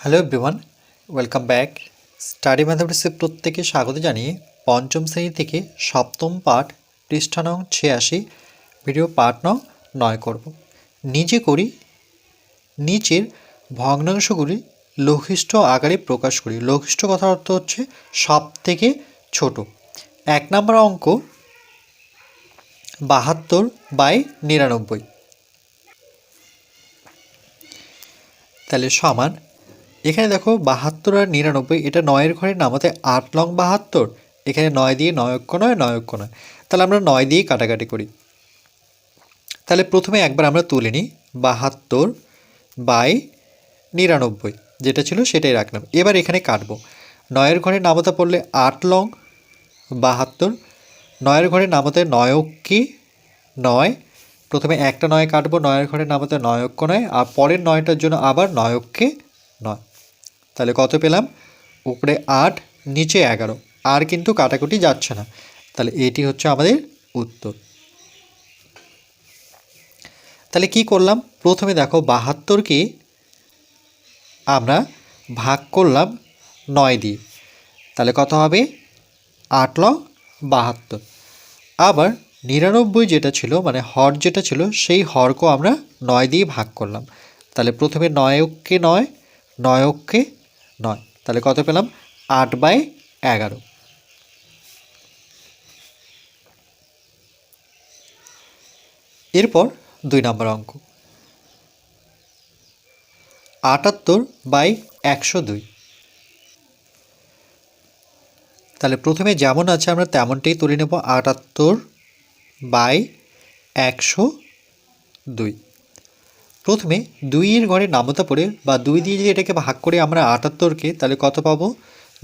Hello everyone welcome back study ম্যাথামেটিক্সের প্রত্যেকে স্বাগত জানিয়ে পঞ্চম শ্রেণি থেকে সপ্তম পাঠ পৃষ্ঠা নং ছিয়াশি ভিডিও পাঠ নং নয় করব। নিজে করি, নিচের ভগ্নাংশগুলি লঘিষ্ঠ আকারে প্রকাশ করি। লঘিষ্ঠ কথার অর্থ হচ্ছে সব থেকে ছোট। এক নম্বর অঙ্ক বাহাত্তর বাই নিরানব্বই। তাহলে সমান এখানে দেখো বাহাত্তর আর নিরানব্বই, এটা নয়ের ঘরে নামাতে আট লং বাহাত্তর। এখানে নয় দিয়ে নয়ক্য নয় নয়ক্য নয়। তাহলে আমরা নয় দিয়েই কাটাকাটি করি। তাহলে প্রথমে একবার আমরা তুলে নিই, বাহাত্তর বাই নিরানব্বই, যেটা ছিল সেটাই রাখলাম। এবার এখানে কাটবো। নয়ের ঘরে নামতা পড়লে আট লং বাহাত্তর, নয়ের ঘরে নামতে নয়ক্কি নয়। প্রথমে একটা নয় কাটবো, নয়ের ঘরে নামতে নয়ক্য নয়, আর পরের নয়টার জন্য আবার নয়ক্কে নয়। তাহলে কত পেলাম? উপরে আট, নিচে এগারো। আর কিন্তু কাটাকুটি যাচ্ছে না। তাহলে এটি হচ্ছে আমাদের উত্তর। তাহলে কি করলাম? প্রথমে দেখো বাহাত্তরকে আমরা ভাগ করলাম নয় দিয়ে। তাহলে কত হবে? আট ল বাহাত্তর। আবার নিরানব্বই যেটা ছিল মানে হর যেটা ছিল, সেই হরকেও আমরা নয় দিয়ে ভাগ করলাম। তাহলে প্রথমে নয়ককে নয় নয়ককে নয়। তাহলে কত পেলাম? আট বাই এগারো। এরপর দুই নম্বর অঙ্ক। আটাত্তর বাই একশো দুই। তাহলে প্রথমে যেমন আছে আমরা তেমনটাই তুলে নেব আটাত্তর বাই একশো দুই। প্রথমে দুইয়ের ঘরে নামতা পড়ে বা দুই দিয়ে যদি এটাকে ভাগ করে আমরা আটাত্তরকে তাহলে কত পাবো?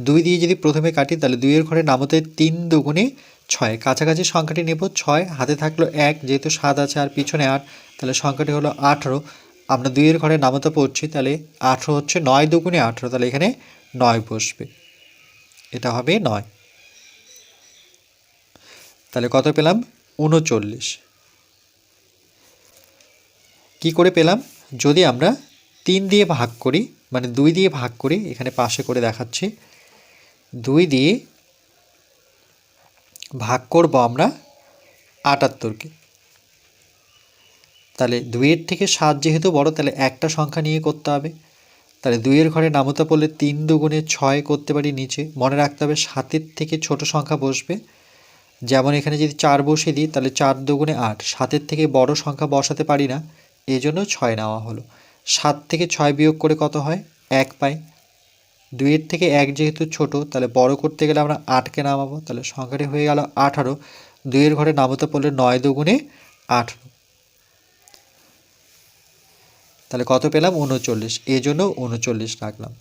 দুই দিয়ে যদি প্রথমে কাটি তাহলে দুইয়ের ঘরে নামতে তিন দুগুণে ছয়। কাছাকাছি সংখ্যাটি নেব ছয়, হাতে থাকল এক, যেহেতু সাত আছে আর পিছনে আট, তাহলে সংখ্যাটি হলো আঠেরো। আমরা দুইয়ের ঘরে নামতা পড়ছি, তাহলে আঠেরো হচ্ছে নয় দুগুণে আঠেরো, তাহলে এখানে নয় বসবে। এটা হবে নয়। তাহলে কত পেলাম? উনচল্লিশ। কি করে পেলাম? যদি আমরা তিন দিয়ে ভাগ করি মানে দুই দিয়ে ভাগ করি, এখানে পাশে করে দেখাচ্ছি, দুই দিয়ে ভাগ করব আমরা আটাত্তরকে। তাহলে দুইয়ের থেকে সাত যেহেতু বড়, তাহলে একটা সংখ্যা নিয়ে করতে হবে। তাহলে দুইয়ের ঘরে নামতা পড়লে তিন দুগুণে ছয় করতে পারি নিচে। মনে রাখতে হবে সাতের থেকে ছোট সংখ্যা বসবে। যেমন এখানে যদি চার বসে দিই, তাহলে চার দুগুণে আট। সাতের থেকে বড় সংখ্যা বসাতে পারি না। এই জন্য ছয় নেওয়া হলো। সাত থেকে ছয় বিয়োগ করে কত হয়? এক পাই। দুইয়ের থেকে এক যেহেতু ছোট, তাহলে বড় করতে গেলে আমরা আটকে নামাবো। তাহলে সংখ্যাটি হয়ে গেল আঠারো। দুইয়ের ঘরে নামতে পড়লে নয় দুগুণে আঠারো। তাহলে কত পেলাম? উনচল্লিশ। এই জন্য উনচল্লিশ রাখলাম।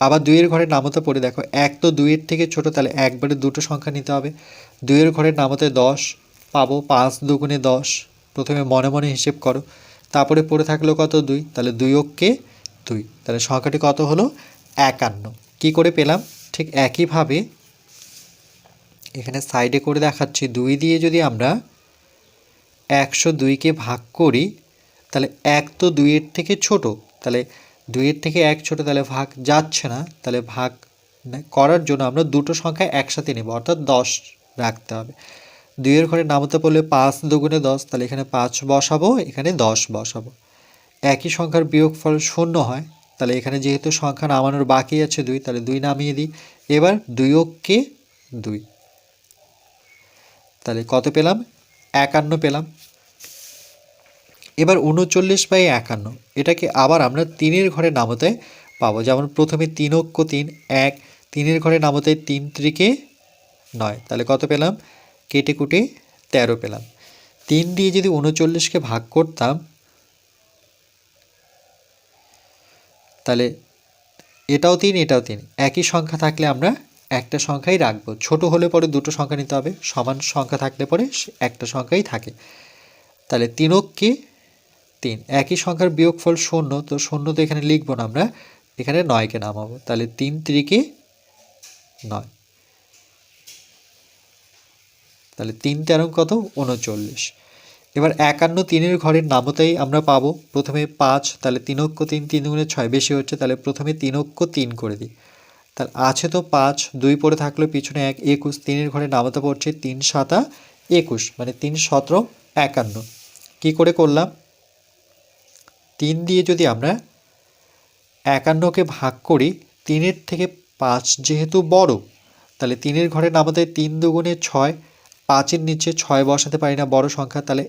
আবার দুইয়ের ঘরে নামতে পড়ে দেখো, এক তো দুইয়ের থেকে ছোট, তাহলে একবারে দুটো সংখ্যা নিতে হবে। দুইয়ের ঘরের নামতে দশ, পাবো পাঁচ দুগুণে দশ। প্রথমে মনে মনে হিসেব করো। তারপরে পড়ে থাকল কত? দুই। তাহলে দুই অক্ষে দুই। তাহলে সংখ্যাটি কত হলো? একান্ন। কি করে পেলাম? ঠিক একইভাবে এখানে সাইডে করে দেখাচ্ছি। দুই দিয়ে যদি আমরা একশো দুইকে ভাগ করি, তাহলে এক তো দুইয়ের থেকে ছোট। তাহলে দুইয়ের থেকে এক ছোট, তাহলে ভাগ যাচ্ছে না। তাহলে ভাগ করার জন্য আমরা দুটো সংখ্যা একসাথে নেব। অর্থাৎ দশ রাখতে হবে। দুইয়ের ঘরে নামতে পড়লে পাঁচ দুগুণে দশ, তাহলে এখানে পাঁচ বসাবো, এখানে দশ বসাবো। একই সংখ্যার বিয়োগফল শূন্য হয়, তাহলে এখানে যেহেতু সংখ্যা নামানোর বাকি আছে দুই, তাহলে দুই নামিয়ে দিই। এবার দুই অক্ষে দুই। তাহলে কত পেলাম? একান্ন পেলাম। এবার উনচল্লিশ বাই একান্ন, এটাকে আবার আমরা তিনের ঘরে নামতে পাবো। যেমন প্রথমে তিন অক্ষ তিন, এক, তিনের ঘরে নামতে তিন ত্রিকে নয়, তাহলে কত পেলাম? কেটে কুটে তেরো পেলাম। তিন দিয়ে যদি উনচল্লিশকে ভাগ করতাম, তাহলে এটাও তিন এটাও তিন। একই সংখ্যা থাকলে আমরা একটা সংখ্যাই রাখব। ছোট হলে পরে দুটো সংখ্যা নিতে হবে, সমান সংখ্যা থাকলে পরে একটা সংখ্যাই থাকে। তাহলে তিনককে তিন। একই সংখ্যার বিয়োগফল শূন্য, তো শূন্য তো এখানে লিখব না আমরা, এখানে নয়কে নামাবো। তাহলে তিন ত্রিকে নয়। তাহলে তিন তেরো কত? উনচল্লিশ এবার একান্ন তিনের ঘরের নামতাই আমরা পাবো। প্রথমে পাঁচ, তাহলে তিন অক্ষ তিন তিন গুণে ছয় বেশি হচ্ছে, তাহলে প্রথমে তিন অক্ষ তিন করে দিই। তাহলে আছে তো পাঁচ, দুই পড়ে থাকল পিছনে এক, একুশ, তিনের ঘরে নামতা পড়ছে তিন সাতা একুশ মানে তিন সতেরো একান্ন। কি করে করলাম? তিন দিয়ে যদি আমরা একান্নকে ভাগ করি, তিনের থেকে পাঁচ যেহেতু বড়, তাহলে তিনের ঘরে নামাতে তিন দুগুণে ছয় পাঁচের নিচে ছয় বসাতে পারি না, বড় সংখ্যা, তাহলে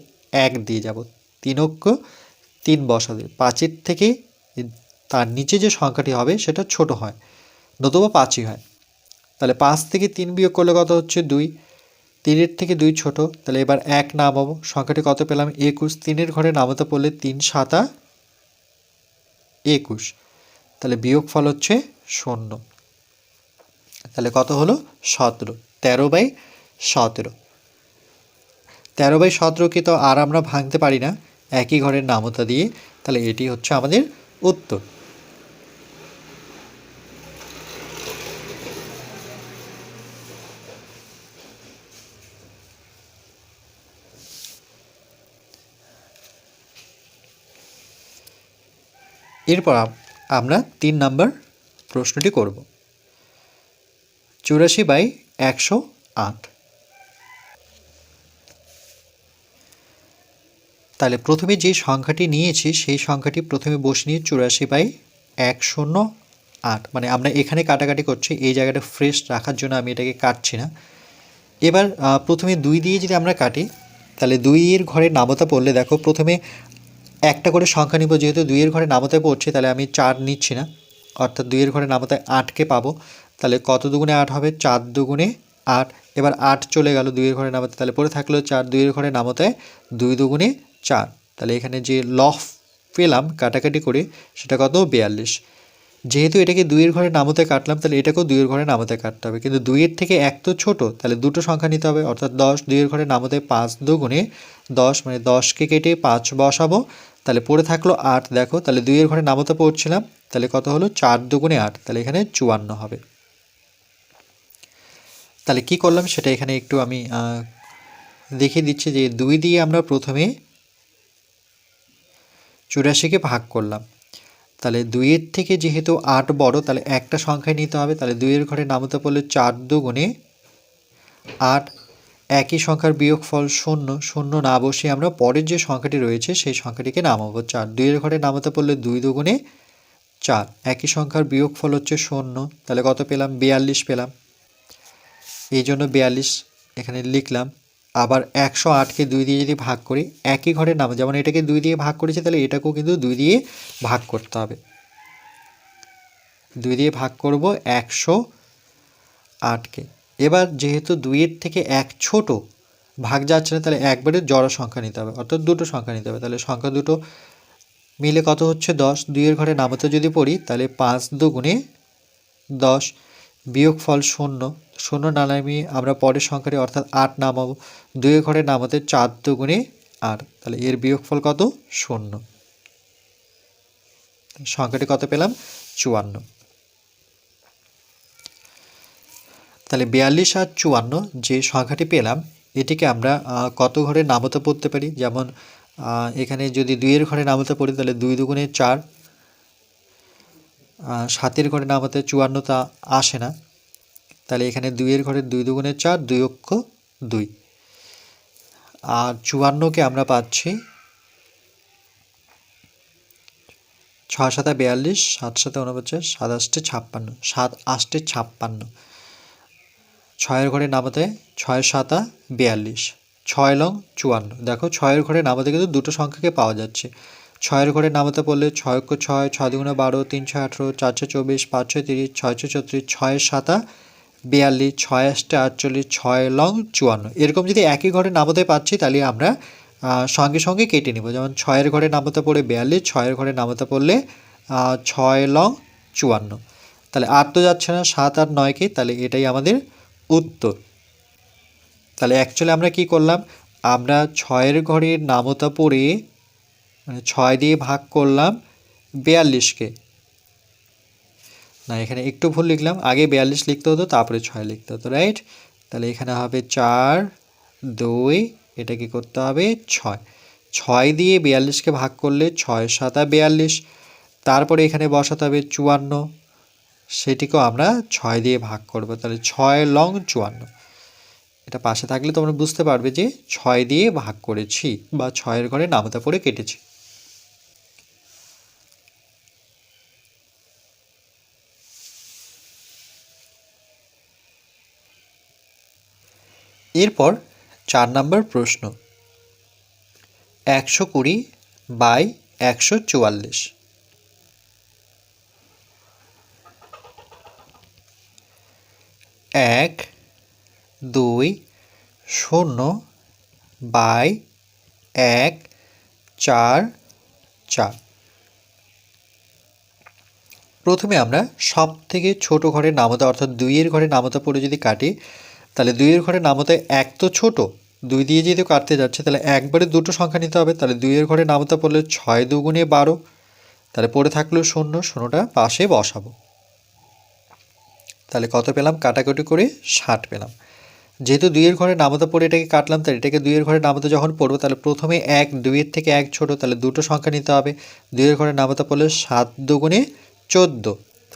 এক দিয়ে যাব। তিন অক্ষ, তিন বসাতে। পাঁচের থেকে তার নিচে যে সংখ্যাটি হবে, সেটা ছোট হয়, নতুবা পাঁচই হয়। তাহলে পাঁচ থেকে তিন বিয়োগ করলে কত হচ্ছে? দুই। তিনের থেকে দুই ছোট, তাহলে এবার এক নামাবো। সংখ্যাটি কত পেলাম? একুশ। তিনের ঘরে নামাতে পড়লে তিন সাতা একুশ। তাহলে বিয়োগ ফল হচ্ছে শূন্য। তাহলে কত হলো? সতেরো। তেরো বাই সতেরো। তেরো বাই সতেরোকে তো আর আমরা ভাঙতে পারি না। একই ঘরের নামতা দিয়ে তাহলে এটি হচ্ছে আমাদের উত্তর। এরপর আমরা তিন নম্বর প্রশ্নটি করব। চুরাশি বাই একশো আট। তাহলে প্রথমে যে সংখ্যাটি নিয়েছি, সেই সংখ্যাটি প্রথমে বসে নিয়ে চুরাশি বাই এক শূন্য আট। মানে আমরা এখানে কাটাকাটি করছি, এই জায়গাটা ফ্রেশ রাখার জন্য আমি এটাকে কাটছি না। এবার প্রথমে দুই দিয়ে যদি আমরা কাটি, তাহলে দুইয়ের ঘরে নামতা পড়লে দেখো প্রথমে একটা করে সংখ্যা নিব, যেহেতু দুইয়ের ঘরে নামতায় পড়ছে, তাহলে আমি চার নিচ্ছি না। অর্থাৎ দুইয়ের ঘরে নামতায় আটকে পাবো। তাহলে কত দুগুণে আট হবে? চার দুগুণে আট। এবার আট চলে গেল দুইয়ের ঘরে নামাতে, তাহলে পরে থাকল চার, দুইয়ের ঘরে নামতায় দুই দুগুণে চার। তাহলে এখানে যে লফ পেলাম, কাটাকাটি করে, সেটা কত? বিয়াল্লিশ। যেহেতু এটাকে দুইয়ের ঘরে নামতে কাটলাম, তাহলে এটাকেও দুইয়ের ঘরে নামতে কাটতে হবে। কিন্তু দুইয়ের থেকে এক তো ছোট, তাহলে দুটো সংখ্যা নিতে হবে। অর্থাৎ দশ, দুইয়ের ঘরে নামতে পাঁচ দুগুণে দশ মানে দশকে কেটে পাঁচ বসাবো। তাহলে পড়ে থাকল আট, দেখো। তাহলে দুইয়ের ঘরে নামতে পড়ছিলাম, তাহলে কত হলো? চার দুগুণে আট, তাহলে এখানে চুয়ান্ন হবে। তাহলে কি করলাম? সেটা এখানে একটু আমি দেখিয়ে দিচ্ছি যে দুই দিয়ে আমরা প্রথমে চুরাশিকে ভাগ করলাম। তাহলে দুইয়ের থেকে যেহেতু আট বড়, তাহলে একটা সংখ্যায় নিতে হবে। তাহলে দুইয়ের ঘরে নামতে পড়লে চার দুগুণে আট। একই সংখ্যার বিয়োগফল শূন্য। শূন্য না বসে আমরা পরের যে সংখ্যাটি রয়েছে, সেই সংখ্যাটিকে নামাবো চার। দুইয়ের ঘরে নামাতে পড়লে দুই দুগুণে চার। একই সংখ্যার বিয়োগফল হচ্ছে শূন্য। তাহলে কত পেলাম? বিয়াল্লিশ পেলাম। এই জন্য বিয়াল্লিশ এখানে লিখলাম। আবার একশো আটকে দুই দিয়ে যদি ভাগ করি, একই ঘরের নাম, যেমন এটাকে দুই দিয়ে ভাগ করেছে, তাহলে এটাকেও কিন্তু দুই দিয়ে ভাগ করতে হবে। দুই দিয়ে ভাগ করব একশো আটকে। এবার যেহেতু দুইয়ের থেকে এক ছোট ভাগ যাচ্ছে না, তাহলে একবারে জড় সংখ্যা নিতে হবে, অর্থাৎ দুটো সংখ্যা নিতে হবে। তাহলে সংখ্যা দুটো মিলে কত হচ্ছে? দশ। দুইয়ের ঘরে নামতে যদি পড়ি, তাহলে পাঁচ দুগুণে দশ বিয়োগ ফল শূন্য। শূন্য না নামিয়ে আমরা পরের সংখ্যাটি অর্থাৎ আট নামাবো। দুইয়ের ঘরে নামাতে চার দুগুণে আট। তাহলে এর বিয়োগফল কত? শূন্য। সংখ্যাটি কত পেলাম? চুয়ান্ন। তাহলে বিয়াল্লিশ আর চুয়ান্ন যে সংখ্যাটি পেলাম, এটিকে আমরা কত ঘরে নামতে পড়তে পারি? যেমন এখানে যদি দুইয়ের ঘরে নামতে পড়ি, তাহলে দুই দুগুণে চার। সাতের ঘরে নামাতে চুয়ান্ন তা আসে না। তাহলে এখানে দুইয়ের ঘরে দুই দুগুণে চার, দুই অক্ষ দুই। আর চুয়ান্নকে আমরা পাচ্ছি ছয় সাতা বিয়াল্লিশ, সাত সাথে উনপঞ্চাশ, সাত আষ্টে ছাপ্পান্ন, সাত আষ্টে ছাপ্পান্ন। ছয়ের ঘরে নামাতে ছয় সাতা বিয়াল্লিশ, ছয় লং চুয়ান্ন। দেখো ছয়ের ঘরে নামাতে কিন্তু দুটো সংখ্যাকে পাওয়া যাচ্ছে। ছয়ের ঘরে নামাতে পড়লে ছয় ছয় ছয় দুগুণে বারো, তিন ছয় আঠেরো, চার ছয় চব্বিশ, পাঁচ ছয় তিরিশ, ছয় ছয় ছত্রিশ ছয়ের সাতা বিয়াল্লিশ ছয় আষ্টে আটচল্লিশ, ছয় লং, চুয়ান্ন। এরকম যদি একই ঘরে নামতে পাচ্ছি তাহলে আমরা সঙ্গে সঙ্গে কেটে নেব। যেমন ছয়ের ঘরে নামাতে পড়ে বিয়াল্লিশ, ছয়ের ঘরে নামাতে পড়লে ছয় লং, চুয়ান্ন। তাহলে আট তো যাচ্ছে না, সাত আর নয়কে তাহলে এটাই আমাদের উত্তর। তাহলে অ্যাকচুয়ালি আমরা কি করলাম? আমরা ছয়ের ঘরের নামতা পড়ে মানে ছয় দিয়ে ভাগ করলাম বিয়াল্লিশকে। না, এখানে একটু ভুল লিখলাম। আগে বিয়াল্লিশ লিখতে হতো, তারপরে ছয় লিখতে হতো রাইট তাহলে এখানে হবে চার, দুই, এটা কি করতে হবে? ছয়। ছয় দিয়ে বিয়াল্লিশকে ভাগ করলে ছয় সাতা বিয়াল্লিশ। তারপরে এখানে বসাতে হবে চুয়ান্ন। সেটিকেও আমরা ছয় দিয়ে ভাগ করব, তাহলে ছয় লং চুয়ান্ন। এটা পাশে থাকলে তোমরা বুঝতে পারবে যে ছয় দিয়ে ভাগ করেছি বা ছয়ের ঘরে নামতা পড়ে কেটেছি। এরপর চার নম্বর প্রশ্ন। একশো কুড়ি বাই একশো চুয়াল্লিশ। এক, দুই, শূন্য বাই এক, চার চার। প্রথমে আমরা সব থেকে ছোট ঘরের নামতা অর্থাৎ দুইয়ের ঘরে নামতা পড়ে যদি কাটি তাহলে দুইয়ের ঘরে নামতা এক তো ছোট। দুই দিয়ে যেহেতু কাটতে যাচ্ছে, তাহলে একবারে দুটো সংখ্যা নিতে হবে। তাহলে দুইয়ের ঘরে নামতা পড়লে ছয় দুগুণে বারো। তাহলে পড়ে থাকল শূন্য, শূন্যটা পাশে বসাবো। তাহলে কত পেলাম? কাটাকুটি করে ষাট পেলাম। যেহেতু দুইয়ের ঘরে নামতা পড়ে এটাকে কাটলাম, তাহলে এটাকে দুইয়ের ঘরে নামতা যখন পড়ব, তাহলে প্রথমে এক, দুইয়ের থেকে এক ছোট, তাহলে দুটো সংখ্যা নিতে হবে। দুইয়ের ঘরে নামতা পড়লে সাত দুগুণে চোদ্দ।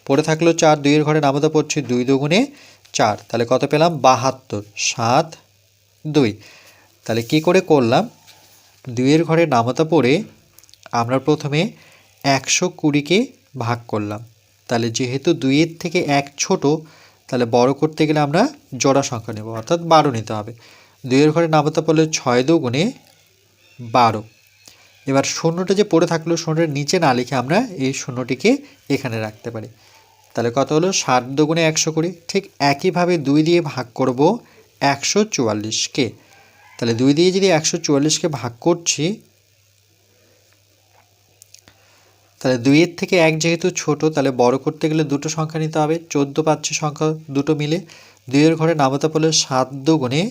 পড়ে থাকল চার, দুইয়ের ঘরে নামতা পড়ছি দুই দুগুণে চার। তাহলে কত পেলাম? বাহাত্তর। সাত, দুই। তাহলে কি করে করলাম? দুইয়ের ঘরে নামতা পড়ে আমরা প্রথমে একশো কুড়িকে ভাগ করলাম। তাহলে যেহেতু দুইয়ের থেকে এক ছোট, তাহলে বড় করতে গেলে আমরা জোড়া সংখ্যা নেব, অর্থাৎ বারো নিতে হবে। দুইয়ের ঘরে নামতা পড়লে ছয় দুগুণে বারো। এবার শূন্যটা যে পড়ে থাকল, শূন্যের নিচে না লিখে আমরা এই শূন্যটিকে এখানে রাখতে পারি। তাহলে কত হলো? ষাট দুগুণে একশো কুড়ি। ঠিক একইভাবে দুই দিয়ে ভাগ করব একশো চুয়াল্লিশকে তাহলে দুই দিয়ে যদি একশো চুয়াল্লিশকে ভাগ করছি, তাহলে দুইয়ের থেকে এক যেহেতু ছোট, তাহলে বড় করতে গেলে দুটো সংখ্যা নিতে হবে। চোদ্দ পাচ্ছে সংখ্যা দুটো মিলে দুইয়ের ঘরে নামতা পড়লে সাত দুগুণে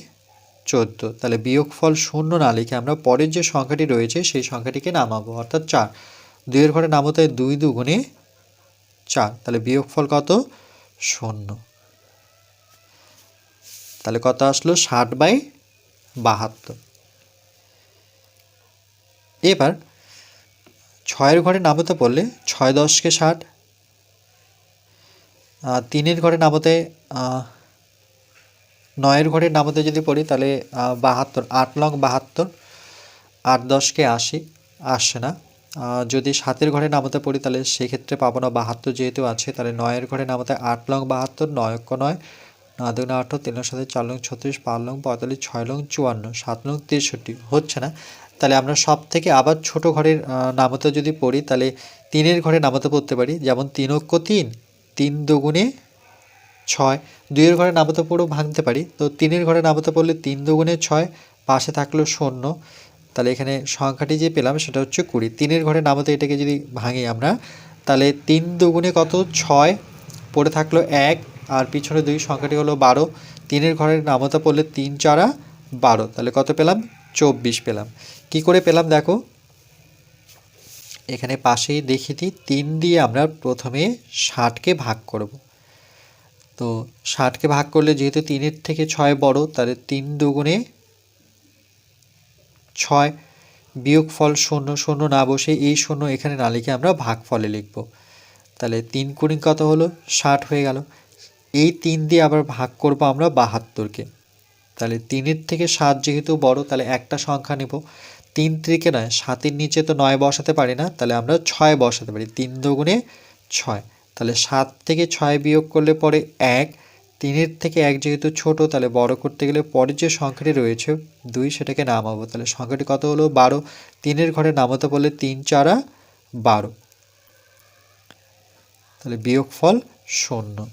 চোদ্দ। তাহলে বিয়োগফল শূন্য না লিখে আমরা পরের যে সংখ্যাটি রয়েছে, সেই সংখ্যাটিকে নামাবো, অর্থাৎ চার। দুইয়ের ঘরে নামতায় দুই দুগুণে চার, তাহলে বিয়োগফল কত? শূন্য। তাহলে কত আসলো? ষাট বাই বাহাত্তর। এবার ছয়ের ঘরে নামতে পড়লে ছয় দশকে ষাট তিনের ঘরে নামতে নয়ের ঘরে নামতে যদি পড়ি, তাহলে বাহাত্তর, আট লং বাহাত্তর, আট দশকে আশি আসছে না। যদি সাতের ঘরে নামতে পড়ি, তাহলে সেক্ষেত্রে পাবো না, বাহাত্তর যেহেতু আছে, তাহলে নয়ের ঘরে নামতে আট লং বাহাত্তর, নয় নয় দুগুণ আঠারো তিনের সাথে চার লং ছত্রিশ, পাঁচ লং পঁয়তাল্লিশ, ছয় লং চুয়ান্ন, সাত লং তেষট্টি, হচ্ছে না? তাহলে আমরা সব থেকে আবার ছোট ঘরের নামতে যদি পড়ি, তাহলে তিনের ঘরে নামতে পড়তে পারি, যেমন তিন অক্ষ তিন তিন দুগুণে ছয়, দুইয়ের ঘরে নামতে পড়েও ভাঙতে পারি, তো তিনের ঘরে নামতে পড়লে তিন দুগুণে ছয়, পাশে থাকল শূন্য তাহলে এখানে সংখ্যাটি যে পেলাম সেটা হচ্ছে কুড়ি। তিনের ঘরে নামতে এটাকে যদি ভাঙি আমরা, তাহলে তিন দুগুণে কত? ছয়। পড়ে থাকল এক, আর পিছনে দুই, সংখ্যাটি হলো বারো। তিনের ঘরের নামতা পড়লে তিন চারা বারো। তাহলে কত পেলাম? চব্বিশ পেলাম। কি করে পেলাম দেখো? এখানে পাশেই দেখিয়ে দিই, তিন দিয়ে আমরা প্রথমে ষাটকে ভাগ করব। তো ষাটকে ভাগ করলে যেহেতু তিনের থেকে ছয় বড়, তাহলে তিন দুগুণে ছয় বিয়োগ ফল শূন্য শূন্য না বসে এই শূন্য এখানে না লিখে আমরা ভাগ ফলে লিখব। তাহলে তিন কুড়ি কত হলো? ষাট হয়ে গেল। এই তিন দিয়ে আবার ভাগ করব আমরা বাহাত্তরকে। তাহলে তিনের থেকে সাত যেহেতু বড়, তাহলে একটা সংখ্যা নেব। তিন ত্রিকে নয়, সাতের নিচে তো নয় বসাতে পারি না, তাহলে আমরা ছয় বসাতে পারি। তিন দুগুণে ছয়, তাহলে সাত থেকে ছয় বিয়োগ করলে পরে এক তিনের থেকে এক যেহেতু ছোট, তাহলে বড় করতে গেলে পরের যে সংখ্যাটি রয়েছে দুই সেটাকে নামাবো। তাহলে সংখ্যাটি কত হলো? বারো। তিনের ঘরে নামাতে বললে তিন, চারা বারো। তাহলে বিয়োগফল শূন্য।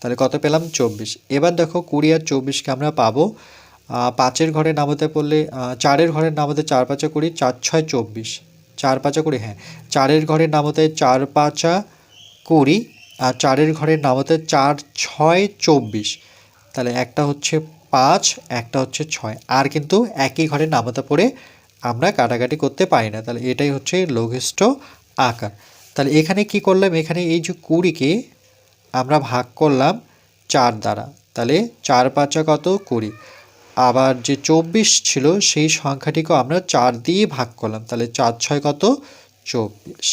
তাহলে কত পেলাম? চব্বিশ। এবার দেখো কুড়ি আর চব্বিশকে আমরা পাবো। পাঁচের ঘরে নামাতে পড়লে চারের ঘরের নামাতে চার পাঁচা কুড়ি, চার ছয় চব্বিশ। চার পাঁচা কুড়ি হ্যাঁ। চারের ঘরের নামাতে চার পাঁচা কুড়ি আর চারের ঘরের নামাতে চার, ছয়, চব্বিশ। তাহলে একটা হচ্ছে পাঁচ, একটা হচ্ছে ছয়। আর কিন্তু একই ঘরে নামাতে পড়ে আমরা কাটাকাটি করতে পারি না। তাহলে এটাই হচ্ছে লঘিষ্ঠ আকার। তাহলে এখানে কি করলাম? এখানে এই যে কুড়িকে আমরা ভাগ করলাম চার দ্বারা। তাহলে চার পাঁচা কত? কুড়ি। আবার যে চব্বিশ ছিল, সেই সংখ্যাটিকেও আমরা চার দিয়ে ভাগ করলাম। তাহলে চার, ছয় কত? চব্বিশ।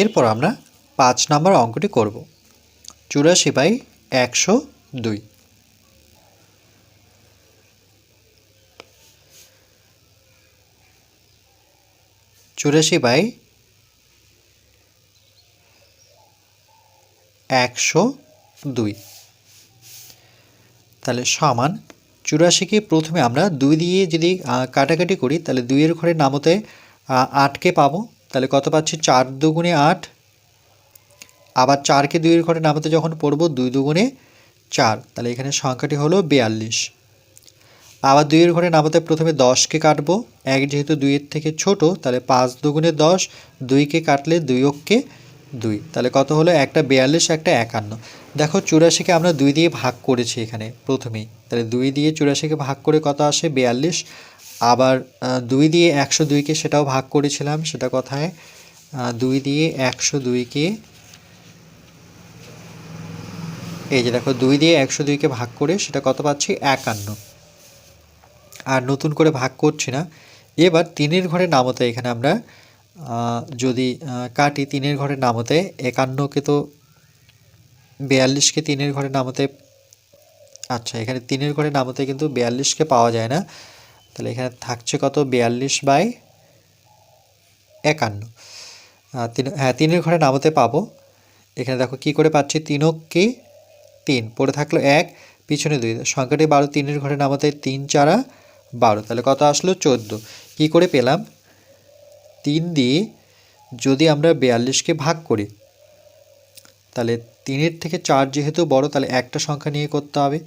এরপর আমরা পাঁচ নম্বর অঙ্কটি করব। চুরাশি বাই একশো দুই। চুরাশি বাই একশো দুই। তাহলে সমান চুরাশিকে প্রথমে আমরা দুই দিয়ে যদি কাটাকাটি করি, তাহলে দুইয়ের ঘরে নামতে আটকে পাবো। তাহলে কত পাচ্ছি? চার দুগুণে আট। আবার চারকে দুইয়ের ঘরে নামাতে যখন পড়ব, দুই দুগুণে চার। তাহলে এখানে সংখ্যাটি হলো বিয়াল্লিশ। আবার দুইয়ের ঘরে নামাতে প্রথমে দশকে কাটবো। এক যেহেতু দুইয়ের থেকে ছোট, তাহলে পাঁচ দুগুণে দশ, দুইকে কাটলে দুই অক্ষে দুই। তাহলে কত হলো? একটা বিয়াল্লিশ, একটা একান্ন। দেখো, চুরাশিকে আমরা দুই দিয়ে ভাগ করেছি এখানে প্রথমেই। তাহলে দুই দিয়ে চুরাশিকে ভাগ করে কত আসে? বিয়াল্লিশ। আবার দুই দিয়ে একশো দুইকে সেটাও ভাগ করেছিলাম সেটা কথায়। দুই দিয়ে একশো দুইকে এই যে দেখো, দুই দিয়ে একশো দুইকে ভাগ করে সেটা কত পাচ্ছি? একান্ন। আর নতুন করে ভাগ করছি না। এবার তিনের ঘরে নামতে এখানে আমরা যদি কাটি তিনের ঘরে নামতে একান্নকে তো বিয়াল্লিশকে তিনের ঘরে নামতে আচ্ছা এখানে তিনের ঘরে নামতে কিন্তু বিয়াল্লিশকে পাওয়া যায় না। তাহলে এখানে থাকছে কত? বিয়াল্লিশ বাই একান্ন। তিন হ্যাঁ তিনের ঘরে নামতে পাবো। এখানে দেখো কি করে পাচ্ছি? তিনককে তিন। পড়ে থাকল এক, পিছনে দুই। সংখ্যাটি বারো, তিনের ঘরে নামাতে তিন, চারা বারো। তাহলে কত আসলো? চোদ্দ। কী করে পেলাম? তিন দিয়ে যদি আমরা বিয়াল্লিশকে ভাগ করি, তাহলে তিনের থেকে চার যেহেতু বড়, তাহলে একটা সংখ্যা নিয়ে করতে হবে।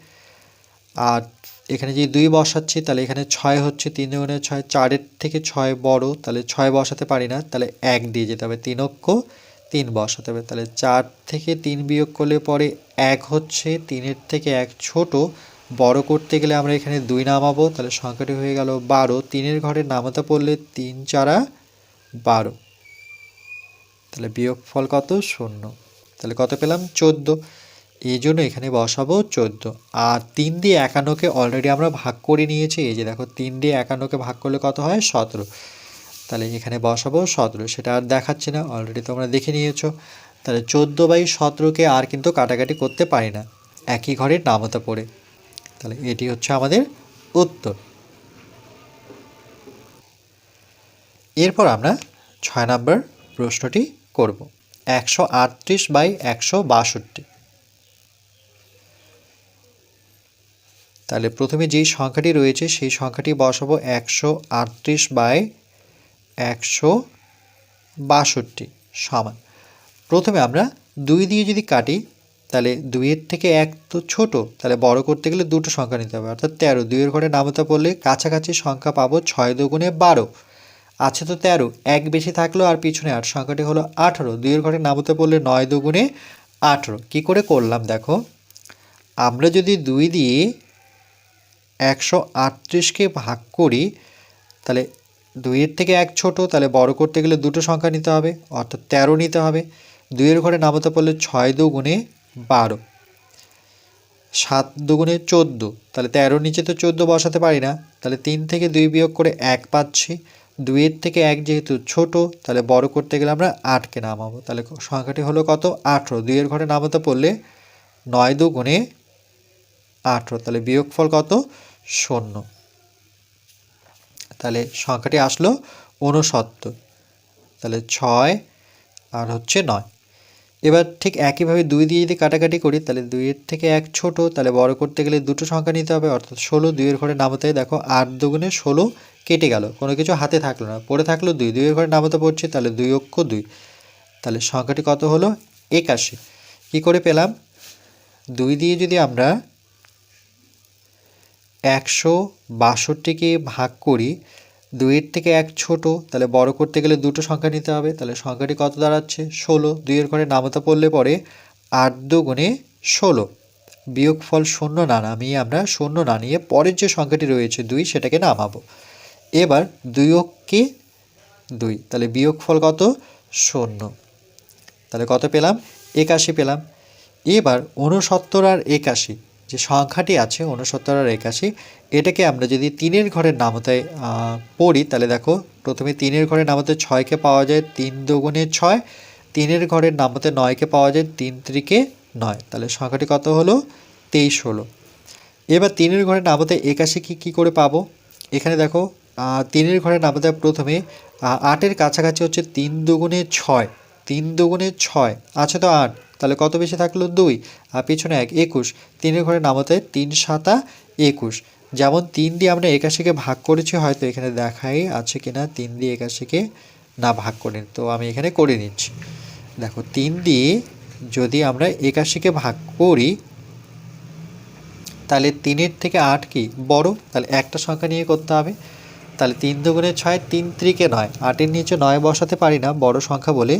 আর এখানে যদি দুই বসাচ্ছি, তাহলে এখানে ছয় হচ্ছে তিন দুগুণে ছয়, চারের থেকে ছয় বড়, তাহলে ছয় বসাতে পারি না, তাহলে এক দিয়ে যেতে হবে তিন অক্ষ, তিন বসাতে হবে, তাহলে চার থেকে তিন বিয়োগ করলে পরে এক হচ্ছে তিনের থেকে এক ছোট, বড় করতে গেলে আমরা এখানে দুই নামাবো, তাহলে সংখ্যাটি হয়ে গেল বারো, তিনের ঘরে নামাতে পড়লে তিন চারা বারো, তাহলে বিয়োগফল কত? শূন্য, তাহলে কত পেলাম? চোদ্দ এই জন্য এখানে বসাবো চোদ্দ। আর তিন দিয়ে একান্নকে অলরেডি আমরা ভাগ করে নিয়েছি। এই যে দেখো, তিন দিয়ে একান্নকে ভাগ করলে কত হয়? সতেরো। তাহলে এখানে বসাবো সতেরো। সেটা আর দেখাচ্ছি না। অলরেডি তোমরা দেখে নিয়েছো। তাহলে চোদ্দ বাই সতেরোকে আর কিন্তু কাটাকাটি করতে পারি না। একই ঘরের নামতা পড়ে। তাহলে এটি হচ্ছে আমাদের উত্তর। এরপর আমরা ছয় নম্বর প্রশ্নটি করব। একশো আটত্রিশ বাই একশো বাষট্টি। তাহলে প্রথমে যেই সংখ্যাটি রয়েছে, সেই সংখ্যাটি বসাবো একশো আটত্রিশ বাই একশো বাষট্টি সমান। প্রথমে আমরা দুই দিয়ে যদি কাটি, তাহলে দুইয়ের থেকে এক তো ছোট, তাহলে বড় করতে গেলে দুটো সংখ্যা নিতে হবে। অর্থাৎ তেরো, দুইয়ের ঘরে নামতা পড়লে কাছাকাছি সংখ্যা পাবো ছয় দুগুণে বারো। আছে তো তেরো, এক বেশি থাকল আর পিছনে আট, সংখ্যাটি হলো আঠারো, দুইয়ের ঘরে নামতে পড়লে নয় দুগুণে আঠারো। কী করে করলাম দেখো, আমরা যদি দুই দিয়ে একশো আটত্রিশকে ভাগ করি, তাহলে দুইয়ের থেকে এক ছোট, তাহলে বড় করতে গেলে দুটো সংখ্যা নিতে হবে, অর্থাৎ তেরো নিতে হবে। দুইয়ের ঘরে নামাতে পারলে ছয় দুগুণে বারো। সাত দুগুণে চোদ্দ, তাহলে তেরোর নিচে তো চোদ্দ বসাতে পারি না, তাহলে তিন থেকে দুই বিয়োগ করে এক পাচ্ছি। দুইয়ের থেকে এক যেহেতু ছোট, তাহলে বড় করতে গেলে আমরা আটকে নামাবো। তাহলে সংখ্যাটি হলো কত? আঠেরো। দুইয়ের ঘরে নামাতে পড়লে নয় দুগুণে আঠেরো। তাহলে বিয়োগফল কত? শূন্য। তাহলে সংখ্যাটি আসলো ঊনসত্তর। তাহলে ছয় আর হচ্ছে নয়। এবার ঠিক একইভাবে দুই দিয়ে যদি কাটাকাটি করি, তাহলে দুইয়ের থেকে এক ছোট, তাহলে বড় করতে গেলে দুটো সংখ্যা নিতে হবে, অর্থাৎ ষোলো দুইয়ের ঘরে নামাতে দেখো আট দুগুণে ষোলো কেটে গেল। কোনো কিছু হাতে থাকল না, পড়ে থাকল দুই। দুইয়ের ঘরে নামাতে পড়ছে, তাহলে দুই অক্ষ দুই। তাহলে সংখ্যাটি কত হলো? একাশি। কী করে পেলাম? দুই দিয়ে যদি আমরা একশো বাষট্টিকে ভাগ করি, দুইয়ের থেকে এক ছোট, তাহলে বড় করতে গেলে দুটো সংখ্যা নিতে হবে, তাহলে সংখ্যাটি কত দাঁড়াচ্ছে? ষোলো। দুইয়ের ঘরে নামতা পড়লে পরে আট দু গুণে ষোলো। বিয়োগফল শূন্য না নামিয়ে আমরা শূন্য না নিয়ে পরের যে সংখ্যাটি রয়েছে দুই, সেটাকে নামাবো। এবার দুই দুইকে দুই, তাহলে বিয়োগফল কত? শূন্য। তাহলে কত পেলাম? একাশি পেলাম। এবার ঊনসত্তর আর একাশি যে সংখ্যাটি আছে ঊনসত্তর আর একাশি, এটাকে আমরা যদি তিনের ঘরের নামতায় পড়ি, তাহলে দেখো প্রথমে তিনের ঘরের নামতে ছয়কে পাওয়া যায় তিন দুগুণে ছয়, তিনের ঘরের নামতে নয়কে পাওয়া যায় তিন ত্রিকে নয়। তাহলে সংখ্যাটি কত হলো? তেইশ হলো। এবার তিনের ঘরে নামতে একাশি কি, কী করে পাবো? এখানে দেখো তিনের ঘরে নামতে প্রথমে আটের কাছাকাছি হচ্ছে তিন দুগুণে ছয়, তিন দুগুণে ছয় আছে তো আট। তাহলে কত বেশি থাকল? দুই। আর পিছনে এক, একুশ। তিনের ঘরে নামতে তিন সাতা একুশ। যেমন তিন দিয়ে আমরা একাশিকে ভাগ করেছি, হয়তো এখানে দেখাই আছে কিনা, তিন দিয়ে একাশিকে না ভাগ করি তো আমি এখানে করে নিচ্ছি। দেখো, তিন দিয়ে যদি আমরা একাশিকে ভাগ করি, তাহলে তিনের থেকে আট কি? বড়। তাহলে একটা সংখ্যা নিয়ে করতে হবে। তাহলে তিন দুগুণে ছয় তিন ত্রিকে নয়। আটের নিচে নয় বসাতে পারি না, বড় সংখ্যা বলে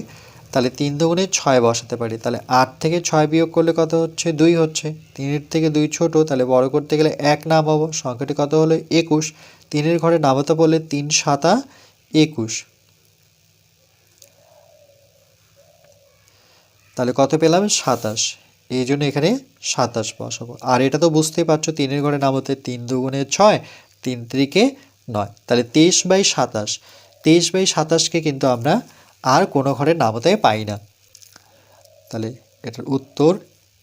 তাহলে তিন দুগুণে ছয় বসাতে পারি। তাহলে আট থেকে ছয় বিয়োগ করলে কত হচ্ছে? দুই হচ্ছে। তিনের থেকে দুই ছোট, তাহলে বড় করতে গেলে এক নামাবো। সংখ্যাটি কত হলো? একুশ। তিনের ঘরে নামাতে বললে তিন সাতা একুশ। তাহলে কত পেলাম? সাতাশ। এই জন্য এখানে সাতাশ বসাবো। আর এটা তো বুঝতেই পারছ, তিনের ঘরে নামতে তিন দুগুণে ছয়, তিন ত্রিকে নয়। তাহলে তেইশ বাই সাতাশ। তেইশ বাই সাতাশকে কিন্তু আমরা আর কোনো ঘরে নামতে পাই না। তাহলে এটার উত্তর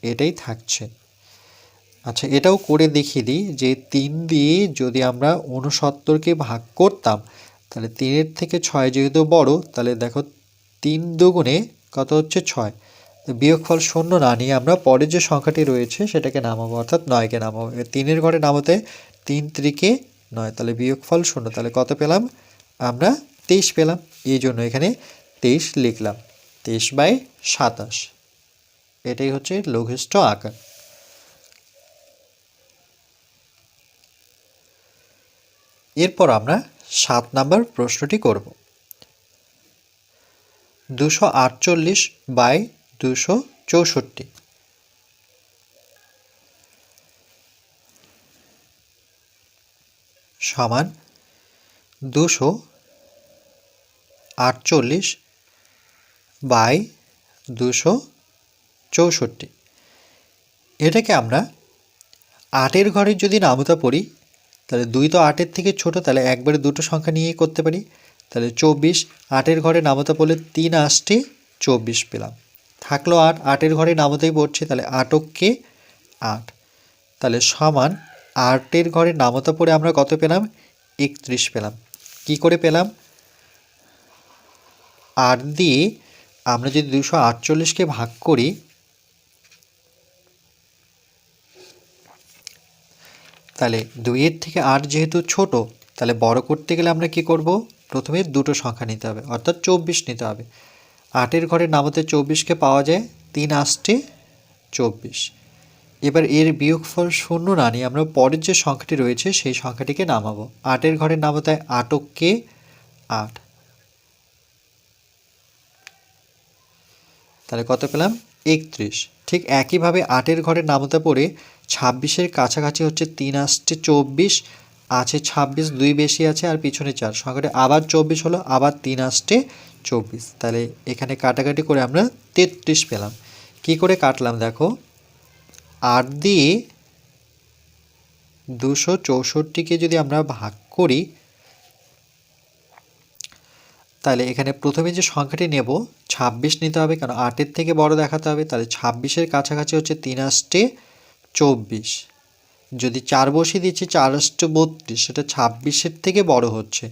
এটাই থাকছে। আচ্ছা এটাও করে দেখিয়ে দিই যে তিন দিয়ে যদি আমরা উনসত্তরকে ভাগ করতাম, তাহলে তিনের থেকে ছয় যেহেতু বড়, তাহলে দেখো তিন দুগুণে কত হচ্ছে ছয়? তো বিয়োগফল শূন্য না নিয়ে আমরা পরের যে সংখ্যাটি রয়েছে সেটাকে নামাবো, অর্থাৎ নয়কে নামাবো। তিনের ঘরে নামাতে তিন ত্রিকে নয়, তাহলে বিয়োগফল শূন্য, তাহলে কত পেলাম? আমরা তেইশ পেলাম। এই জন্য এখানে তেইশ লিখলাম, তেইশ বাই সাতাশ। এটাই হচ্ছে লঘিষ্ঠ আকার। এরপর আমরা সাত নাম্বার প্রশ্নটি করব। দুশো আটচল্লিশ বাই দুশো চৌষট্টি। সমান দুশো আটচল্লিশ বাই দুশো চৌষট্টি। এটাকে আমরা আটের ঘরের যদি নামতা পড়ি, তাহলে দুই তো আটের থেকে ছোট, তাহলে একবারে দুটো সংখ্যা নিয়ে করতে পারি। তাহলে চব্বিশ, আটের ঘরে নামতা পড়লে তিন আষ্টে চব্বিশ পেলাম। থাকল আট আটের ঘরে নামতেই পড়ছে, তাহলে আটককে আট। তাহলে সমান আটের ঘরে নামতা পড়ে আমরা কত পেলাম? একত্রিশ পেলাম। কি করে পেলাম? আট দিয়ে আমরা যদি দুশো আটচল্লিশকে ভাগ করি, তাহলে দুইয়ের থেকে আট যেহেতু ছোট, তাহলে বড় করতে গেলে আমরা কি করব? প্রথমে দুটো সংখ্যা নিতে হবে, অর্থাৎ চব্বিশ নিতে হবে। আটের ঘরের নামতে চব্বিশকে পাওয়া যায়, তিন আষ্টে চব্বিশ। এবার এর বিয়োগফল শূন্য না নিয়ে আমরা পরের যে সংখ্যাটি রয়েছে, সেই সংখ্যাটিকে নামাবো। আটের ঘরের নামতায় আটককে আট। তাহলে কত পেলাম? একত্রিশ। ঠিক একইভাবে আটের ঘরের নামতা পড়ে ছাব্বিশের কাছাকাছি হচ্ছে তিন আসছে চব্বিশ, আছে ছাব্বিশ, দুই বেশি আছে আর পিছনে চার। সংখ্যাটা আবার চব্বিশ হলো, আবার তিন আসছে চব্বিশ। তাহলে এখানে কাটাকাটি করে আমরা তেত্রিশ পেলাম। কি করে কাটলাম দেখো? আট দিয়ে দুশো চৌষট্টিকে যদি আমরা ভাগ করি তাহলে এখানে প্রথমে যে সংখ্যাটি নেব, ছাব্বিশ নিতে হবে, কারণ আটের থেকে বড় দেখাতে হবে। তাহলে ছাব্বিশের কাছাকাছি হচ্ছে তিন আষ্টে চব্বিশ। যদি চার বসিয়ে দিচ্ছি, চার আষ্টে বত্রিশ, সেটা ছাব্বিশের থেকে বড় হচ্ছে।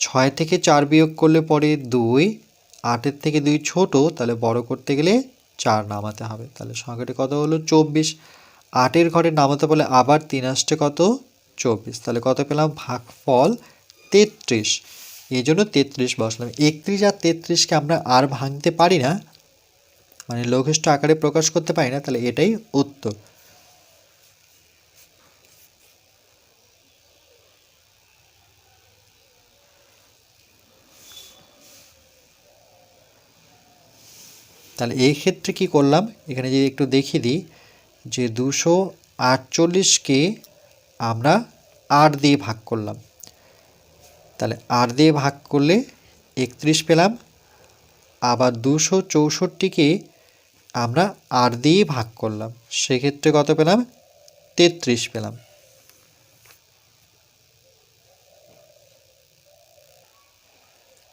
ছয় থেকে চার বিয়োগ করলে পরে দুই, আটের থেকে দুই ছোট, তাহলে বড় করতে গেলে চার নামাতে হবে। তাহলে সংখ্যাটি কত হলো? চব্বিশ। আটের ঘরে নামাতে বলে আবার তিন আষ্টে কত? চব্বিশ। তাহলে কত পেলাম? ভাগফল তেত্রিশ। এই জন্য তেত্রিশ বসলাম। একত্রিশ আর তেত্রিশকে আমরা আর ভাঙতে পারি না। মানে লঘিষ্ঠ আকারে প্রকাশ করতে পারি না, তাহলে এটাই উত্তর। তাহলে এই ক্ষেত্রে কি করলাম? এখানে যদি একটু দেখিয়ে দিই, যে দুশো আটচল্লিশকে আমরা আট দিয়ে ভাগ করলাম। তাহলে আট দিয়ে ভাগ করলে একত্রিশ পেলাম। আবার দুশো চৌষট্টিকে আমরা আট দিয়ে ভাগ করলাম। সেক্ষেত্রে কত পেলাম? তেত্রিশ পেলাম।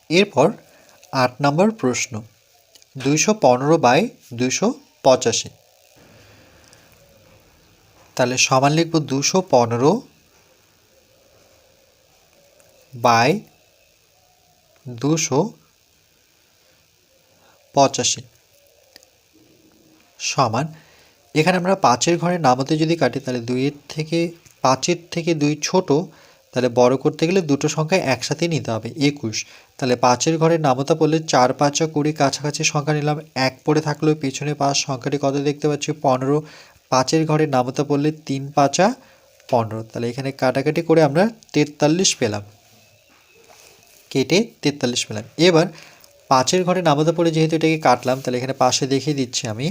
এরপর আট নম্বর প্রশ্ন, দুইশো পনেরো বাই দুইশো পঁচাশি। তাহলে সমান লিখব দুশো পনেরো বাই দুশো পঁচাশি সমান। এখানে আমরা পাঁচের ঘরের নামতে যদি কাটি, তাহলে দুইয়ের থেকে, পাঁচের থেকে দুই ছোট, তাহলে বড় করতে গেলে দুটো সংখ্যা একসাথে নিতে হবে, একুশ। তাহলে পাঁচের ঘরের নামতা পড়লে চার, পাঁচা কুড়ি কাছাকাছি সংখ্যা নিলাম, এক পড়ে থাকলেও পিছনে পাঁচ সংখ্যাটি কত দেখতে পাচ্ছি? পনেরো। পাঁচের ঘরের নামতা পড়লে তিন, পাঁচা পনেরো। তাহলে এখানে কাটাকাটি করে আমরা তেতাল্লিশ পেলাম। কেটে তেতাল্লিশ পেলাম। এবার পাঁচের ঘরে নামতা পড়ে যেহেতু এটাকে কাটলাম, তাহলে এখানে পাশে দেখিয়ে দিচ্ছি আমি।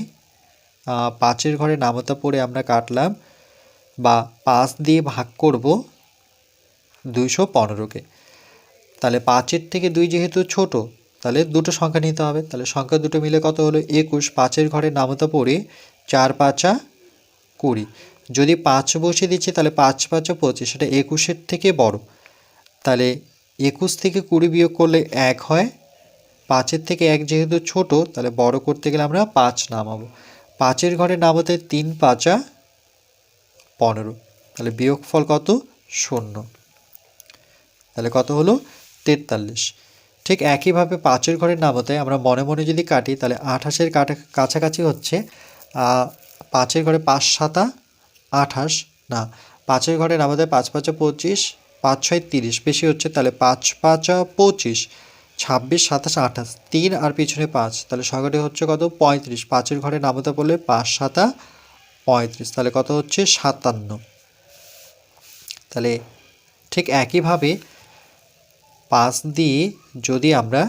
পাঁচের ঘরে নামতা পড়ে আমরা কাটলাম বা পাঁচ দিয়ে ভাগ করব দুইশো পনেরোকে। তাহলে পাঁচের থেকে দুই যেহেতু ছোট, তাহলে দুটো সংখ্যা নিতে হবে। তাহলে সংখ্যা দুটো মিলে কত হলো? একুশ। পাঁচের ঘরে নামতা পড়ে চার পাঁচা কুড়ি। যদি পাঁচ বসে দিচ্ছি, তাহলে পাঁচ পাঁচা পঁচিশ। সেটা একুশের থেকে বড়। তাহলে একুশ থেকে কুড়ি বিয়োগ করলে এক হয়। পাঁচের থেকে এক যেহেতু ছোট, তাহলে বড় করতে গেলে আমরা পাঁচ নামাবো। পাঁচের ঘরে নামাতে তিন পাঁচা পনেরো। তাহলে বিয়োগফল কত? শূন্য। তাহলে কত হলো? তেতাল্লিশ। ঠিক একইভাবে পাঁচের ঘরের নামতে আমরা মনে মনে যদি কাটি, তাহলে আঠাশের কাটা, কাছাকাছি হচ্ছে পাঁচের ঘরে পাঁচ সাতা, আঠাশ, না। পাঁচের ঘরে নামাতে পাঁচ পাঁচা পঁচিশ পাঁচ ছয় তিরিশ, বেশি হচ্ছে তাহলে পাঁচ পাঁচা পঁচিশ, ছাব্বিশ, সাতাশ, আঠাশ, তিন আর পিছনে পাঁচ, তাহলে সংখ্যাটি হচ্ছে কত? পঁয়ত্রিশ। পাঁচের ঘরে নামতে পড়লে পাঁচ, সাতা, পঁয়ত্রিশ, তাহলে কত হচ্ছে? সাতান্ন। তাহলে ঠিক একইভাবে পাঁচ দিয়ে যদি আমরা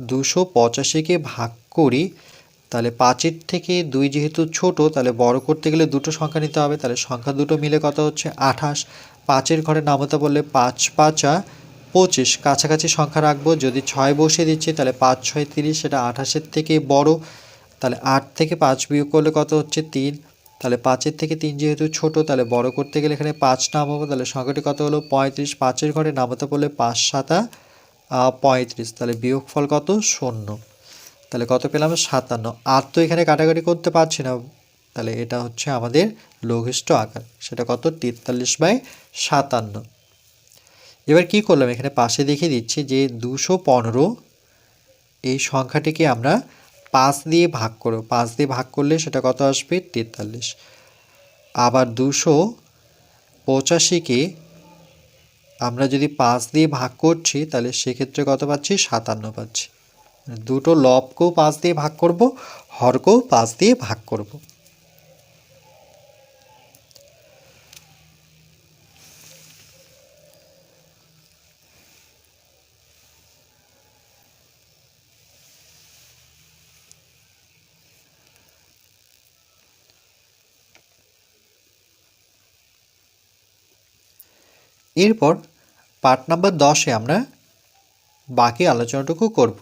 দুশো পঁচাশিকে ভাগ করি, তাহলে পাঁচের থেকে দুই যেহেতু ছোট, তাহলে বড় করতে গেলে দুটো সংখ্যা নিতে হবে, তাহলে সংখ্যা দুটো মিলে কত হচ্ছে? আঠাশ। পাঁচের ঘরে নামতে বললে পাঁচ পাঁচা পঁচিশ। কাছাকাছি সংখ্যা রাখব, যদি ছয় বসে দিচ্ছি, তাহলে পাঁচ, ছয়, তিরিশ, সেটা আঠাশের থেকে বড়। তাহলে আট থেকে পাঁচ বিয়োগ করলে কত হচ্ছে তিন? তাহলে পাঁচের থেকে তিন যেহেতু ছোট, তাহলে বড় করতে গেলে এখানে পাঁচ নামাবো, তাহলে সংখ্যাটি কত হলো? পঁয়ত্রিশ। পাঁচের ঘরে নামাতে বললে পাঁচ সাতা পঁয়ত্রিশ। তাহলে বিয়োগফল কত? শূন্য। তাহলে কত পেলাম? সাতান্ন। আর তো এখানে কাটাকাটি করতে পারছি না। তাহলে এটা হচ্ছে আমাদের লঘিষ্ঠ আকার। সেটা কত? তেতাল্লিশ বাই সাতান্ন। এবার কি করলাম? এখানে পাশে দেখিয়ে দিচ্ছি যে দুশো পনেরো এই সংখ্যাটিকে আমরা পাঁচ দিয়ে ভাগ করব। পাঁচ দিয়ে ভাগ করলে সেটা কত আসবে? তেতাল্লিশ। আবার দুশো পঁচাশিকে আমরা যদি পাঁচ দিয়ে ভাগ করছি, তাহলে সেক্ষেত্রে কত পাচ্ছি? সাতান্ন পাচ্ছি। দুটো লবকেও পাঁচ দিয়ে ভাগ করব, হরকেও পাঁচ দিয়ে ভাগ করব। এরপর পার্ট নাম্বার দশে আমরা বাকি আলোচনাটুকু করব।